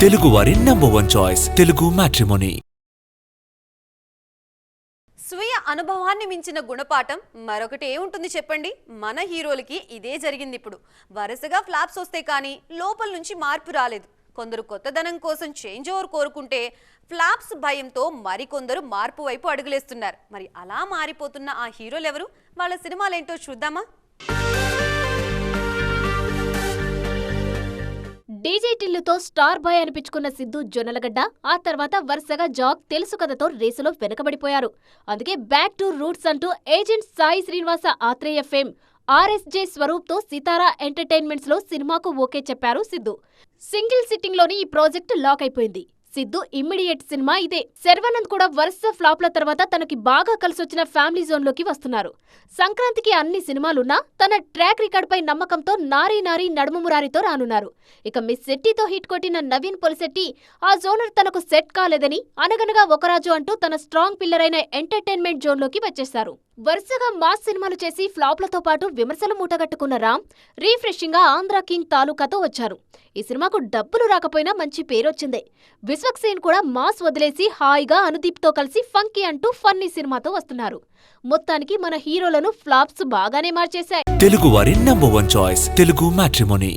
తెలుగువారి number one choice Telugu matrimony స్వీయ అనుభవాన్ని మించిన గుణపాఠం మరొకటి ఏముంటుంది చెప్పండి. మన హీరోలకి ఇదే జరిగింది ఇప్పుడు. వరుసగా ఫ్లాప్స్ వస్తే కానీ లోపల నుంచి మార్పు రాలేదు. కొందరు కొత్తదనం కోసం చేంజ్ ఓవర్ కోరుకుంటే ఫ్లాప్స్ భయంతో మరికొందరు మార్పు వైపు అడుగులేస్తున్నారు. మరి అలా మారిపోతున్న ఆ హీరోలు ఎవరు? వాళ్ళ సినిమాలేంటో చూద్దామా? డీజే టిల్లుతో స్టార్ బాయ్ అనిపించుకున్న సిద్ధు జొన్నలగడ్డ ఆ తర్వాత వరుసగా జాక్ తెలుసు కథతో రేసులో వెనకబడిపోయారు. అందుకే బ్యాక్ టు రూట్స్ అంటూ agent Sai Srinivasa Athreya fame. RSJ స్వరూప్తో Sithara ఎంటర్టైన్మెంట్స్లో సినిమాకు ఓకే చెప్పారు సిద్ధు. సింగిల్ సిట్టింగ్లోని ఈ ప్రాజెక్ట్ లాక్ అయిపోయింది. సిద్ధు ఇమ్మీడియట్ సినిమా ఇదే. శర్వానంద్ కూడా వరుస ఫ్లాప్ల తర్వాత తనకి బాగా కలిసొచ్చిన ఫ్యామిలీ జోన్లోకి వస్తున్నారు. సంక్రాంతికి అన్ని సినిమాలున్నా తన ట్రాక్ రికార్డుపై నమ్మకంతో నారీ నారీ నడుమమురారితో రానున్నారు. ఇక మిస్ శెట్టితో హిట్ కొట్టిన నవీన్ పొలిశెట్టి ఆ జోనర్ తనకు సెట్ కాలేదని అనగనగా ఒకరాజు అంటూ తన స్ట్రాంగ్ పిల్లర్ అయిన ఎంటర్టైన్మెంట్ జోన్లోకి వచ్చేశారు. వరుసగా మాస్ సినిమాలు చేసి ఫ్లాప్లతో పాటు విమర్శలు మూటగట్టుకున్న రామ్ రీఫ్రెషింగ్గా ఆంధ్ర కింగ్ తాలూకాతో వచ్చారు. ఈ సినిమాకు డబ్బులు రాకపోయినా మంచి పేరొచ్చిందే. విశ్వక్సేన్ కూడా మాస్ వదిలేసి హాయిగా అనుదీప్తో కలిసి ఫంకీ అంటూ ఫన్నీ సినిమాతో వస్తున్నారు. మొత్తానికి మన హీరోలను ఫ్లాప్స్ బాగానే మార్చేశాయి. తెలుగువారి number one choice Telugu matrimony.